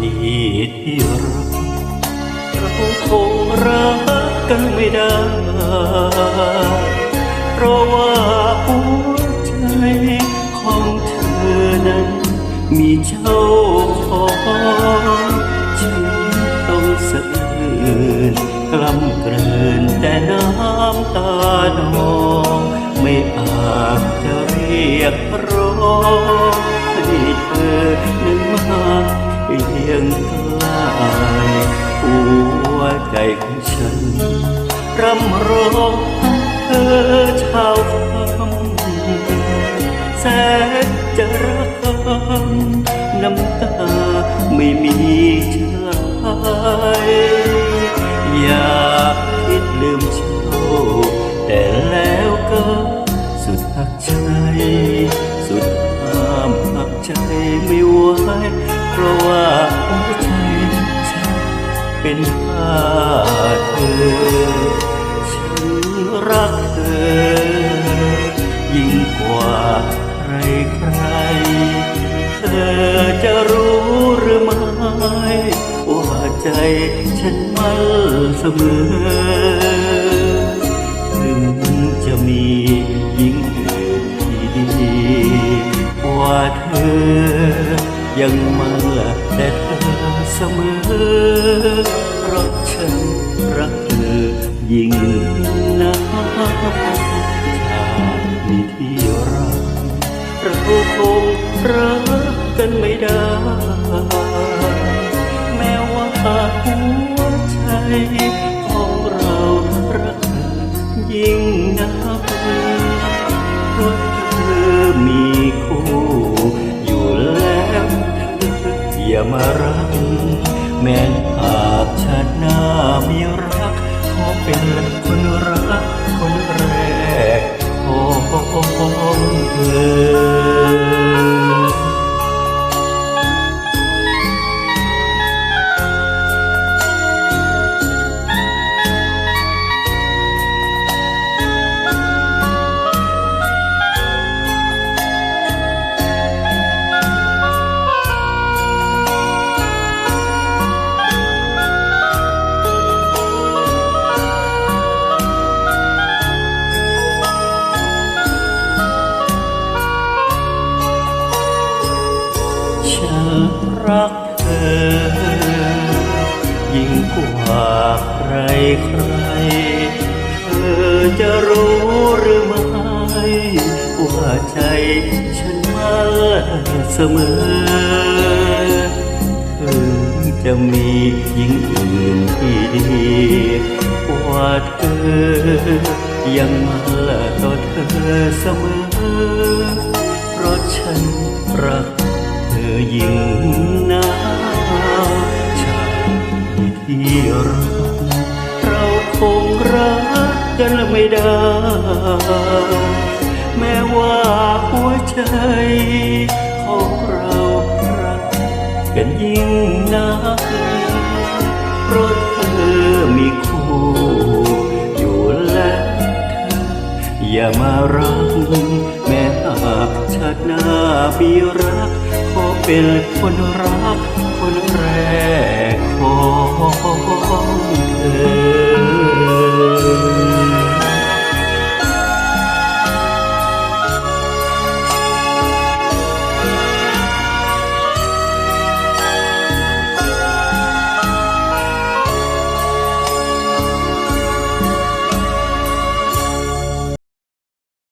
ที่รักเราคงรักกันไม่ได้เพราะว่าหัวใจของเธอนั้น มีเจ้าของฉันต้องสะอื้นกล้ำเกลินแต่น้ำตานองไม่อาจจะเรียกร้องให้เธอนั้นมา เพียงกลายหัวใจของฉันรำร้องเธอชาวคำแสนจะรักน้ำตาไม่มีเชื่อหายอยากคิดลืมเจ้าแต่แล้วก็สุดหักใจ สุดห้ามหักใจไม่ไหว เป็นผ้าเธอ ฉันรักเธอ ยิ่งกว่าใครใคร เธอจะรู้หรือไม่ว่าใจฉันมันเสมอถึงจะมีหญิงอื่นที่ดีกว่าเธอยังมาแต่เธอเสมอเพราะฉันรักเธอยิ่งนักชาตินี้ที่รักเราคงรักกันไม่ได้ แม้ว่าหัวใจของเรารักเธอยิ่งนักเพราะเธอมีคู่อยู่แล้วอย่ามารัก แม้หากชาติหน้ามีรักขอเป็น ยิ่งกว่าใครใคร เธอจะรู้หรือไม่ว่าใจฉันมาเสมอถึงจะมีหญิงอื่นที่ดีกว่าเธอยังมาต่อเธอเสมอ เพราะฉันรักเธอยิ่ง คงรักกันไม่ได้ แม้ว่าหัวใจของเรารักกันยิ่งนักเพราะเธอมีคู่อยู่แล้วเธออย่ามารัก แม้หากชาติหน้ามีรัก ขอเป็นคนรัก